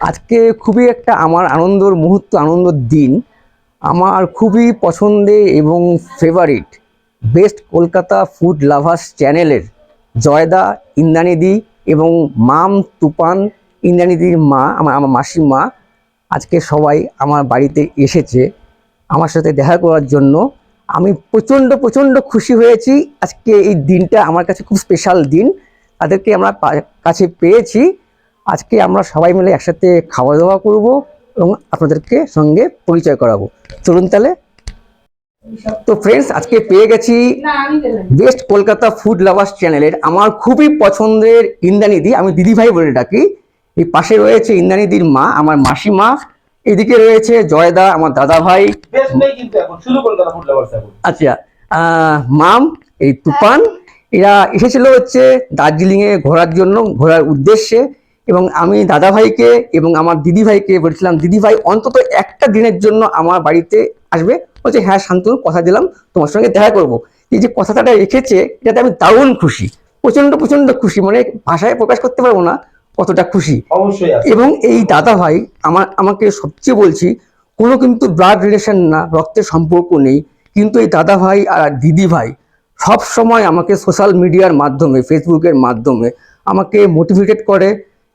আজকে খুবই একটা আমার আনন্দর মুহূর্ত আনন্দর দিন। আমার খুবই পছন্দের এবং favourite best Kolkata food lovers চ্যানেলের জয়দা ইন্দ্রানিদি এবং মাম তুফান ইন্দ্রানিদির মা, আমার আমার মাসির মা আজকে সবাই আমার বাড়িতে এসেছে আমার সাথে দেখা করার জন্য। আমি প্রচণ্ড প্রচণ্ড খুশি হয়েছি। আজকে এই দিনটা আমার কাছে খুব স্পেশাল দিন। তাদেরকে আমরা কাছে পেয়েছি। আজকে আমরা সবাই মিলে একসাথে খাওয়া দাওয়া করব এবং আপনাদেরকে সঙ্গে পরিচয় করাবো। চলুন তাহলে। তো ফ্রেন্ডস আজকে পেয়ে গেছি বেস্ট কলকাতা ফুড লাভার্স চ্যানেলের আমার খুবই পছন্দের ইন্দ্রানিধি আমি দিদিভাই বলে ডাকি। এই পাশে রয়েছে ইন্দ্রানিধির মা আমার মাসিমা। এদিকে রয়েছে জয়দা আমার দাদা ভাই আচ্ছা আহ, মাম এই তুফান। এরা এসেছিল হচ্ছে দার্জিলিং এ ঘোরার জন্য ঘোরার উদ্দেশ্যে। এবং আমি দাদা ভাইকে এবং আমার দিদি ভাইকে বলেছিলাম দিদি ভাই অন্তত একটা দিনের জন্য আমার বাড়িতে আসবে। বলছে হ্যাঁ শান্তনু কথা দিলাম তোমার সঙ্গে দেখা করব। এই যে কথাটা রেখেছে এটাতে আমি দারুণ খুশি প্রচণ্ড প্রচণ্ড খুশি মানে ভাষায় প্রকাশ করতে পারব না কতটা খুশি। অবশ্যই এবং এই দাদা ভাই আমার আমাকে সবচেয়ে বলছি কোনো কিন্তু ব্লাড রিলেশন না রক্তের সম্পর্ক নেই কিন্তু এই দাদা ভাই আর দিদি ভাই সব সময় আমাকে সোশ্যাল মিডিয়ার মাধ্যমে ফেসবুকের মাধ্যমে আমাকে মোটিভেটেড করে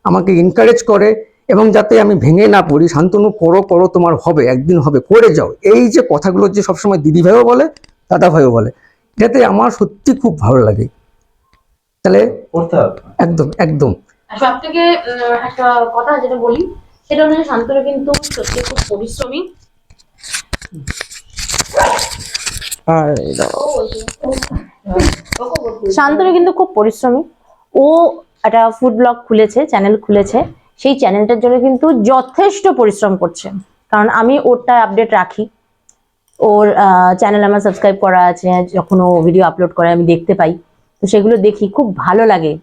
আমাকে এনকারেজ করে এবং যাতে আমি ভেঙে না পড়ি শান্তনু করো করো তোমার হবে একদিন হবে করে যাও। এই যে কথাগুলো যে সবসময় দিদি ভাইও বলে দাদা ভাইও বলে যাতে আমার সত্যি খুব ভালো লাগে। তাহলে একদম একদম। সব থেকে একটা কথা যেটা বলি সেটা হলো যে শান্তনু কিন্তু সত্যি খুব পরিশ্রমী। শান্তনু কিন্তু খুব পরিশ্রমী। ও একটা ফুড ব্লগ খুলেছে চ্যানেল খুলেছে সেই চ্যানেলটার জন্য কিন্তু যথেষ্ট পরিশ্রম করছে। কারণ আমি ওরটা আপডেট রাখি। ওর চ্যানেল আমার সাবস্ক্রাইব করা আছে যখন ও ভিডিও আপলোড করে আমি দেখতে পাই। তো সেগুলো দেখি খুব ভালো লাগে।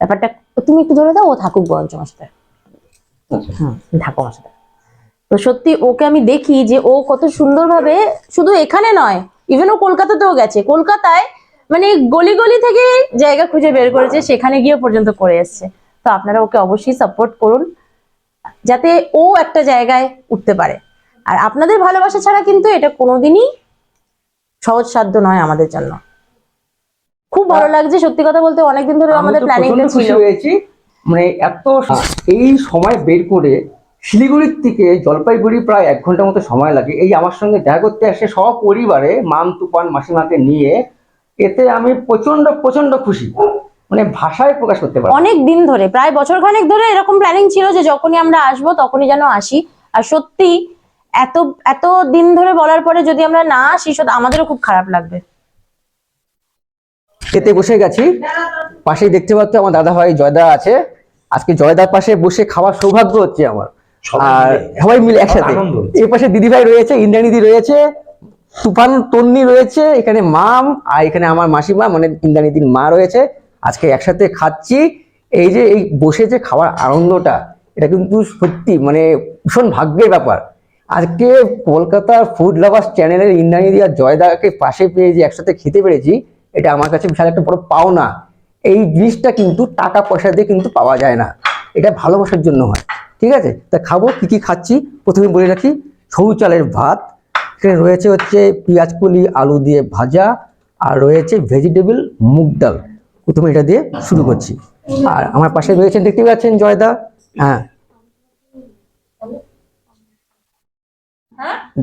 ব্যাপারটা তুমি একটু ধরে দাও ও থাকুক বরঞ্চ আমার সাথে। হ্যাঁ থাকো সাথে। তো সত্যি ওকে আমি দেখি যে ও কত সুন্দরভাবে শুধু এখানে নয় ইভেন ও কলকাতাতেও গেছে। কলকাতায় মানে গলি গলি থেকে জায়গা খুঁজে বের করেছে সেখানে গিয়ে পর্যন্ত করে এসছে। তো আপনারা ওকে অবশ্যই সাপোর্ট করুন যাতে ও একটা জায়গায় উঠতে পারে। আর আপনাদের ভালোবাসা ছাড়া কিন্তু এটা কোনোদিনই সহজসাধ্য নয় আমাদের জন্য। খুব ভালো লাগছে সত্যি কথা বলতে অনেকদিন ধরে আমাদের তো প্ল্যানিংটা ছিল। হয়েছি। মানে এত এই সময় বের করে শিলিগুড়ির থেকে জলপাইগুড়ি প্রায় এক ঘণ্টার মতো সময় লাগে। এই আমার সঙ্গে দেখা করতে আসে সপরিবারে মাম তুফান মাসিমাকে নিয়ে এতে আমি প্রচণ্ড প্রচণ্ড খুশি। মানে ভাষায় প্রকাশ করতে পারি অনেক দিন ধরে প্রায় বছর খানেক ধরে এরকম প্ল্যানিং ছিল যে যখনই আমরা আসব তখনই যেন আসি। আর সত্যি এত এত দিন ধরে বলার পরে যদি আমরা না আসি সত্যি আমাদেরও খুব খারাপ লাগবে। খেতে বসে গেছি। পাশেই দেখতে পাচ্ছ আমার দাদা ভাই জয়দা আছে। আজকে জয়দার পাশে বসে খাওয়ার সৌভাগ্য হচ্ছে আমার। আর সবাই মিলে একসাথে। এই পাশে দিদি ভাই রয়েছে ইন্দ্রানিদি রয়েছে। তুফান তন্নি রয়েছে, এখানে মাম আর এখানে আমার মাসিমা মানে ইন্দ্রানিদির মা রয়েছে। আজকে একসাথে খাচ্ছি। এই যে এই বসে যে খাওয়ার আনন্দটা, এটা কিন্তু সত্যি মানে ভীষণ ভাগ্যের ব্যাপার। আজকে কলকাতার ফুড লাভার্স চ্যানেলের ইন্দ্রানিদি আর জয়দাকে পাশে পেয়ে যে একসাথে খেতে পেরেছি, এটা আমার কাছে বিশাল একটা বড় পাওনা। এই জিনিসটা কিন্তু টাকা পয়সা দিয়ে কিন্তু পাওয়া যায় না। এটা ভালোবাসার জন্য হয়। ঠিক আছে? তা খাব, কি কি খাচ্ছি? প্রথমে বলে রাখি সরু চালের ভাত এখানে রয়েছে হচ্ছে পেঁয়াজ কলি আলু দিয়ে ভাজা, আর রয়েছে ভেজিটেবল মুগ ডাল। প্রথমে এটা দিয়ে শুরু করছি। আর আমার পাশে রয়েছেন, দেখতে পাচ্ছেন জয়দা? হ্যাঁ।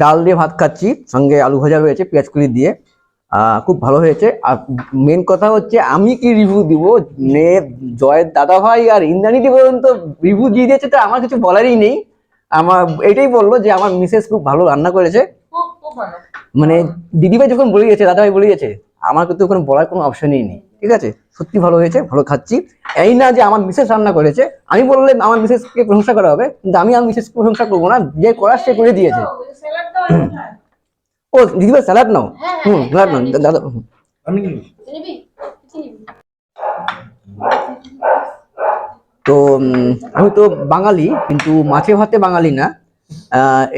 ডাল দিয়ে ভাত খাচ্ছি, সঙ্গে আলু ভাজা রয়েছে, পেঁয়াজ কুলি দিয়ে। খুব ভালো হয়েছে। আর মেন কথা হচ্ছে, আমি কি রিভিউ দিব? নে, জয়ের দাদা ভাই আর ইন্দ্রাণীদি পর্যন্ত রিভিউ দিয়ে দিয়েছে, তো আমার কিছু বলারই নেই। আমার, এটাই বলল যে, আমার মিসেস খুব ভালো রান্না করেছে। মানে দিদিভাই যখন বলে গেছে দাদাভাই বলে গেছে আমার কিন্তু ওখানে বলার কোনো অপশনই নেই ঠিক আছে? সত্যি ভালো হয়েছে ভালো খাচ্ছি। এই না যে আমার মিসেস রান্না করেছে আমি বললে আমার মিসেসকে প্রশংসা করা হবে কিন্তু আমি আমার মিসেসকে প্রশংসা করব না যে করার সে করে দিয়েছে। ও দিদিভাই স্যালাড নাও? হুম স্যালাড নাও দাদা। হুম। তো আমি তো বাঙালি কিন্তু মাছে ভাতে বাঙালি না।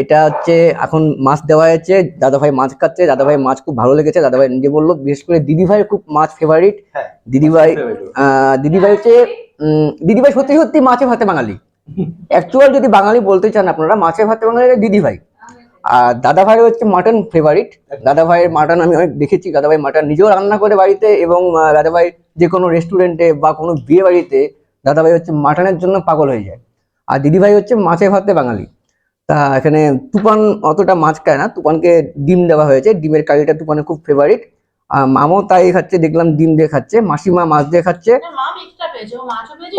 এটা হচ্ছে এখন মাছ দেওয়া হয়েছে দাদাভাই মাছ খাচ্ছে দাদাভাই মাছ খুব ভালো লেগেছে দাদাভাই নিজে বলল বিশেষ করে দিদিভাইয়ের খুব মাছ ফেভারিট হ্যাঁ দিদিভাই দিদিভাই হচ্ছে দিদিভাই সত্যি সত্যি মাছে ভাতে বাঙালি। অ্যাকচুয়াল যদি বাঙালি বলতে চান আপনারা মাছে ভাতে বাঙালি দিদি ভাই আর দাদা ভাই হচ্ছে মাটন ফেভারিট দাদা ভাইয়ের মাটন আমি অনেক দেখেছি দাদা ভাই মাটন নিজেও রান্না করে বাড়িতে এবং দাদা ভাই যে কোনো রেস্টুরেন্টে বা কোনো বিয়ে বাড়িতে দাদা ভাই হচ্ছে মাটনের জন্য পাগল হয়ে যায়। আর দিদি ভাই হচ্ছে মাছে ভাতে বাঙালি। তা এখানে তুফান অতটা মাছ খায় না। তুফানকে ডিম দেওয়া হয়েছে। ডিমের কারিটা তুফানের খুব ফেভারিট আর মামও তাই খাচ্ছে দেখলাম ডিম দিয়ে খাচ্ছে মাসিমা মাছ দিয়ে খাচ্ছে।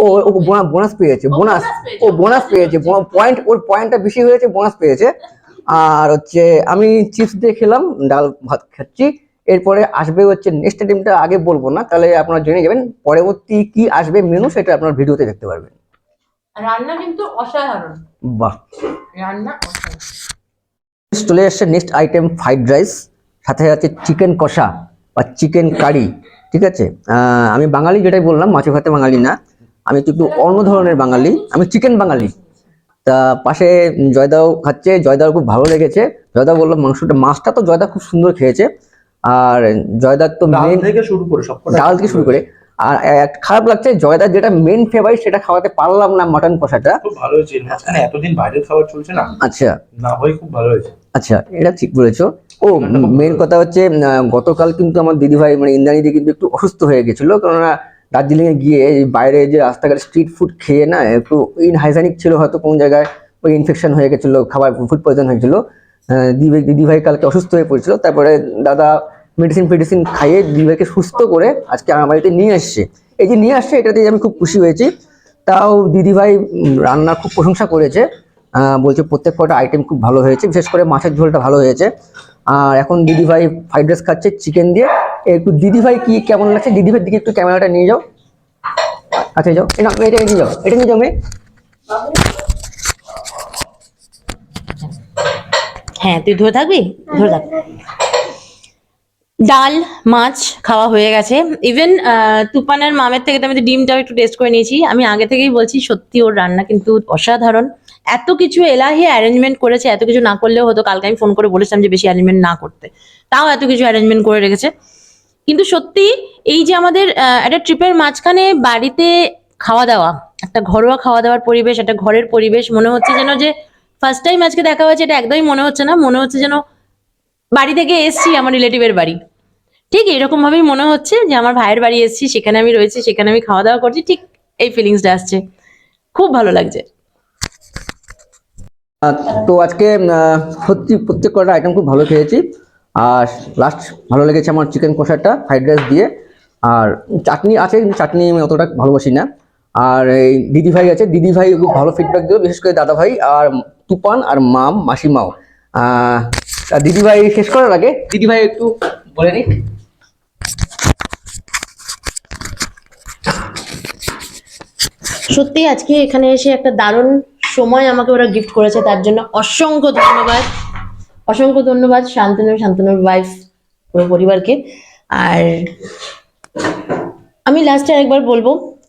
ও ও বোনাস পেয়েছে বোনাস। ও বোনাস পেয়েছে পয়েন্ট ওর পয়েন্টটা বেশি হয়েছে বোনাস পেয়েছে। আর হচ্ছে আমি চিপস দিয়ে খেলাম ডাল ভাত খাচ্ছি। এরপরে আসবে হচ্ছে নেক্সট আইটেমটা আগে বলব না তাহলে আপনারা জেনে যাবেন পরবর্তী কি আসবে মেনু সেটা আপনার ভিডিওতে দেখতে পারবেন। রান্না কিন্তু অসাধারণ। বাহ। রান্না অসাধারণ। চলে আসছে নেক্সট আইটেম ফ্রাইড রাইস সাথে আছে চিকেন কষা বা চিকেন কারি ঠিক আছে? আমি বাঙালি যেটাই বললাম মাছে ভাতে বাঙালি না আমি একটু অন্য ধরনের বাঙালি আমি চিকেন বাঙালি। তা পাশে জয়দাও খাচ্ছে জয়দাও খুব ভালো লেগেছে। জয়দা বলল মাংসটা মাছটা তো জয়দা খুব সুন্দর খেয়েছে। আর জয়দার তো ডাল থেকে শুরু করে সব ডাল থেকে শুরু করে। আর খারাপ লাগছে জয়দার যেটা মেন ফেভারিট সেটা খাওয়াতে পারলাম না মাটন কষাটা। খুব ভালো হয়েছে এতদিন বাইরের খাবার চলছে না। আচ্ছা। না খুব ভালো হয়েছে। আচ্ছা এটা ঠিক বলেছ। ও মেন কথা হচ্ছে গতকাল কিন্তু আমার দিদিভাই মানে ইন্দ্রাণীদি কিন্তু একটু অসুস্থ হয়ে গেছিল কেননা দার্জিলিং এ গিয়ে বাইরে যে রাস্তাঘাটে স্ট্রিট ফুড খেয়ে না একটু ইনহাইজেনিক ছিল হয়তো কোন জায়গায় ওই ইনফেকশন হয়ে গেছিল খাবার ফুড পয়জন হয়েছিল। আহ, দিদি দিদিভাই কালকে অসুস্থ হয়ে পড়েছিল তারপরে দাদা মেডিসিন ফেডিসিন খাইয়ে দিদিভাইকে সুস্থ করে আজকে আমার বাড়িতে নিয়ে আসছে এই যে নিয়ে আসছে এটাতে আমি খুব খুশি হয়েছি। তাও দিদিভাই উম, রান্না খুব প্রশংসা করেছে। বলছে প্রত্যেক কটা আইটেম খুব ভালো হয়েছে বিশেষ করে মাছের ঝোলটা ভালো হয়েছে। আর এখন দিদিভাই ফ্রাইড রাইস খাচ্ছে চিকেন দিয়ে। একটু দিদিভাই কি কেমন লাগছে? দিদিভাইয়ের দিকে একটু ক্যামেরাটা নিয়ে যাও। আচ্ছা যাও। না এটা নিয়ে যাও এটা নিয়ে যাও মেয়ে। হ্যাঁ তুই ধরে থাকবি? ধরে থাক। ডাল, মাছ খাওয়া হয়ে গেছে। ইভেন তুপানের মামের থেকে আমি ডিমটাও একটু টেস্ট করে নিয়েছি। আমি আগে থেকেই বলছি, সত্যি ওর রান্না কিন্তু অসাধারণ। এত কিছু এলাহি অ্যারেঞ্জমেন্ট করেছে, এত কিছু না করলেও হতো কালকে আমি ফোন করে বলেছিলাম যে বেশি অ্যারেঞ্জমেন্ট না করতে। তাও এত কিছু অ্যারেঞ্জমেন্ট করে রেখেছে। কিন্তু সত্যি এই যে আমাদের একটা ট্রিপের মাঝখানে বাড়িতে খাওয়া দাওয়া একটা ঘরোয়া খাওয়া দাওয়ার পরিবেশ, একটা ঘরের পরিবেশ, মনে হচ্ছে যেন যে ফার্স্ট টাইম আজকে দেখা হয়েছে, এটা একদমই মনে হচ্ছে না। মনে হচ্ছে যেন বাড়ি থেকে এসছি, আমার রিলেটিভের বাড়ি। ঠিক এরকম ভাবেই মনে হচ্ছে যে আমার ভাইয়ের বাড়ি এসেছি, সেখানে আমি রয়েছি, সেখানে আমি খাওয়া দাওয়া করছি, ঠিক এই ফিলিংসটা আসছে। খুব ভালো লাগছে। তো আজকে সত্যি প্রত্যেক কটা আইটেম খুব ভালো খেয়েছি। আর লাস্ট ভালো লেগেছে আমার চিকেন কষাটা ফ্রাইড রাইস দিয়ে। আর চাটনি আছে, কিন্তু চাটনি আমি অতটা ভালোবাসি না। আর এই দিদিভাই আছে দিদিভাই খুব ভালো ফিডব্যাক দিল, বিশেষ করে দাদাভাই আর তুপান আর মাম, মাসিমাও। আর দিদিভাই শেষ করার আগে? দিদিভাই একটু বলে নিক। সত্যি আজকে এখানে এসে একটা দারুণ সময় আমাকে ওরা গিফট করেছে তার জন্য অসংখ্য ধন্যবাদ। অসংখ্য ধন্যবাদ শান্তনু শান্তনুর ওয়াইফ পুরো পরিবারকে। আর আমি লাস্টে একবার বলব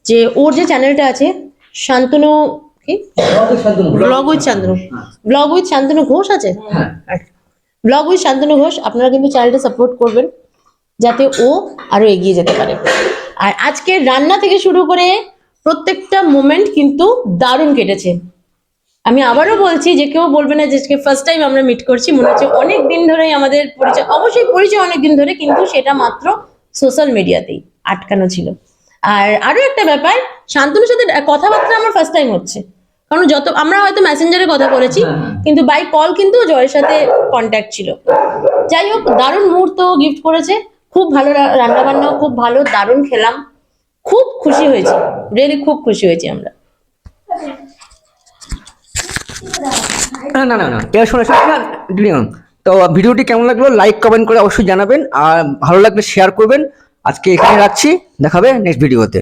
যে ওর যে চ্যানেলটা আছে শান্তনু কি? Blog with Shantanu. Blog with Shantanu. Ghosh আছে? ব্লগ উইথ শান্তনু ঘোষ, আপনারা কিন্তু চ্যানেলটা সাপোর্ট করবেন যাতে ও আরও এগিয়ে যেতে পারে। আর আজকে রান্না থেকে শুরু করে প্রত্যেকটা মোমেন্ট কিন্তু দারুণ কেটেছে। আমি আবারও বলছি, যে কেউ বলবে না যে ফার্স্ট টাইম আমরা মিট করছি, মনে হচ্ছে অনেক দিন ধরেই আমাদের পরিচয়, অবশ্যই পরিচয় অনেক দিন ধরে, কিন্তু সেটা মাত্র সোশ্যাল মিডিয়াতেই আটকানো ছিল। আর আরও একটা ব্যাপার, শান্তনুর সাথে কথাবার্তা আমার ফার্স্ট টাইম হচ্ছে। কারণ যত আমরা হয়তো মেসেঞ্জারে কথা বলেছি কিন্তু বাই কল কিন্তু জয়ের সাথে কন্ট্যাক্ট ছিল। যাই হোক দারুণ মুহূর্ত গিফট করেছে খুব ভালো রান্না বান্নাও খুব ভালো দারুণ খেলাম। খুব খুশি হয়েছি রিয়েলি খুব খুশি হয়েছি আমরা। না না না না এটা শোনো। তো ভিডিওটি কেমন লাগল লাইক কমেন্ট করে অবশ্যই জানাবেন আর ভালো লাগলে শেয়ার করবেন। আজকে এখানে রাখছি দেখাবে নেক্সট ভিডিওতে